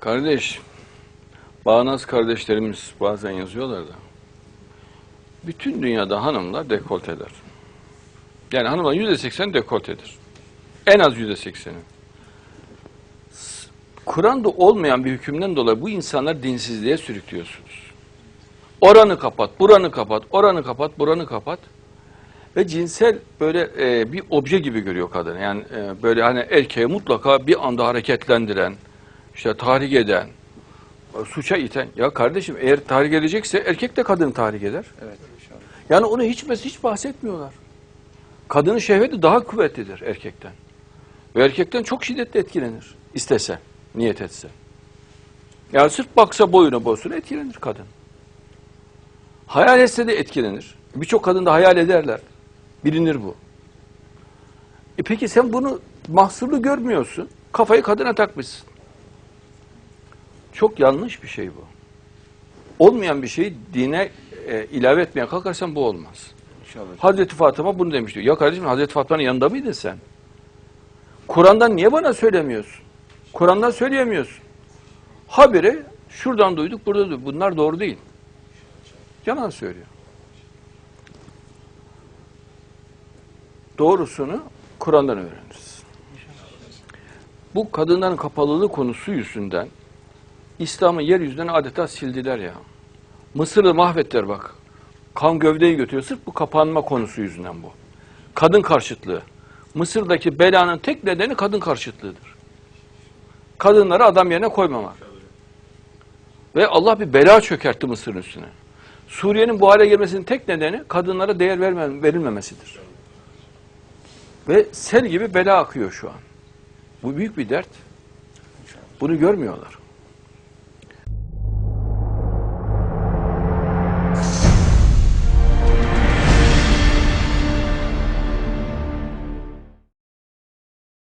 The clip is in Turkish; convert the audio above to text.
Kardeş, bağnaz kardeşlerimiz bazen yazıyorlar da. Bütün dünyada hanımlar dekolteler. Yani hanımlar yüzde seksen dekoltedir. En az yüzde sekseni. Kur'an'da olmayan bir hükümden dolayı bu insanlar dinsizliğe sürüklüyorsunuz. Oranı kapat, buranı kapat, oranı kapat, buranı kapat. Ve cinsel böyle e, bir obje gibi görüyor kadını. Yani e, böyle hani erkeği mutlaka bir anda hareketlendiren, işte tahrik eden, suça iten. Ya kardeşim eğer tahrik edecekse erkek de kadını tahrik eder. Evet inşallah. Yani onu hiç hiç bahsetmiyorlar. Kadının şehveti daha kuvvetlidir erkekten. Ve erkekten çok şiddetle etkilenir. istese, niyet etse. Yani sırf baksa boyuna bozsun etkilenir kadın. Hayal etse de etkilenir. Birçok kadın da hayal ederler. Bilinir bu. E peki sen bunu mahsurlu görmüyorsun. Kafayı kadına takmışsın. Çok yanlış bir şey bu. Olmayan bir şeyi dine e, ilave etmeye kalkarsan bu olmaz. İnşallah. Hazreti Fatıma bunu demiş diyor. Ya kardeşim Hazreti Fatıma'nın yanında mıydın sen? Kur'an'dan niye bana söylemiyorsun? Kur'an'dan söyleyemiyorsun. Haberi şuradan duyduk, burada duyduk. Bunlar doğru değil. Yalan söylüyor. Doğrusunu Kur'an'dan öğreniriz. Bu kadınların kapalılığı konusu yüzünden İslam'ı yeryüzünden adeta sildiler ya. Mısır'ı mahvettiler bak. Kan gövdeyi götürüyor. Sırf bu kapanma konusu yüzünden bu. Kadın karşıtlığı. Mısır'daki belanın tek nedeni kadın karşıtlığıdır. Kadınları adam yerine koymamak. Ve Allah bir bela çökertti Mısır'ın üstüne. Suriye'nin bu hale gelmesinin tek nedeni kadınlara değer verilmemesidir. Ve sel gibi bela akıyor şu an. Bu büyük bir dert. Bunu görmüyorlar.